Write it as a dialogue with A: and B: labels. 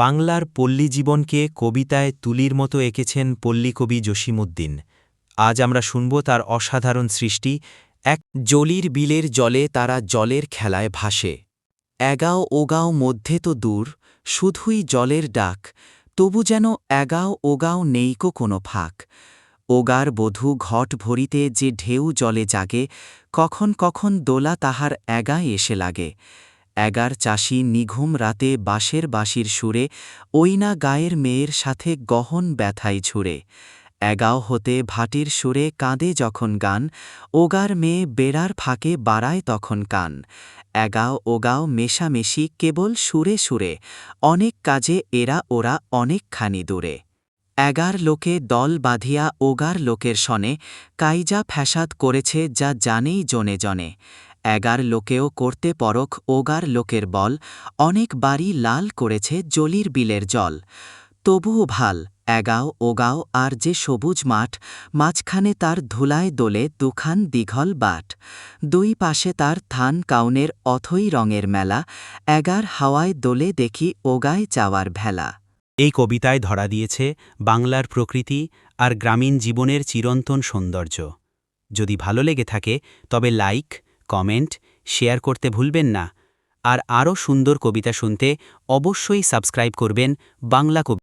A: বাংলার পল্লী জীবনকে কবিতায় তুলির মতো এঁকেছেন পল্লীকবি জসিমুদ্দিন আজ আমরা শুনব তার অসাধারণ সৃষ্টি, এক
B: জলির বিলের জলে তারা জলের খেলায় ভাসে। এগাও ওগাও মধ্যে তো দূর, শুধুই জলের ডাক, তবু যেন এগাও ওগাও নেইকো কোনো ফাঁক। ওগার বধূ ঘট ভরিতে যে ঢেউ জলে জাগে, কখন কখন দোলা তাহার এগায় এসে লাগে। এগার চাষি নিঘুম রাতে বাঁশের বাঁশির সুরে ওই না গায়ের মেয়ের সাথে গহন ব্যথায় ঝুরে। এগাও হতে ভাটির সুরে কাঁদে যখন গান, ওগার মেয়ে বেড়ার ফাঁকে বাড়ায় তখন কান। এগাও ওগাও মেশামেশি কেবল সুরে সুরে, অনেক কাজে এরা ওরা অনেকখানি দূরে। এগার লোকে দল বাঁধিয়া ওগার লোকের সনে, কাইজা ফ্যাসাদ করেছে যা জানেই জনে জনে। এগার লোকেও করতে পরখ, ওগার লোকের বল, অনেক বাড়ি লাল করেছে জলির বিলের জল। তবুও ভালো, এগাও, ওগাও, আর যে সবুজ মাঠ, মাঝখানে তার ধুলায় দোলে দুখান দীঘল বাট। দুই পাশে তার থান কাউনের অথই রঙের মেলা, এগার হাওয়ায় দোলে দেখি ওগায় চাওয়ার ভেলা।
A: এই কবিতায় ধরা দিয়েছে বাংলার প্রকৃতি আর গ্রামীণ জীবনের চিরন্তন সৌন্দর্য। যদি ভালো লেগে থাকে, তবে লাইক কমেন্ট, শেয়ার করতে ভুলবেন না। আর আরও সুন্দর কবিতা শুনতে অবশ্যই সাবস্ক্রাইব করবেন বাংলা কবি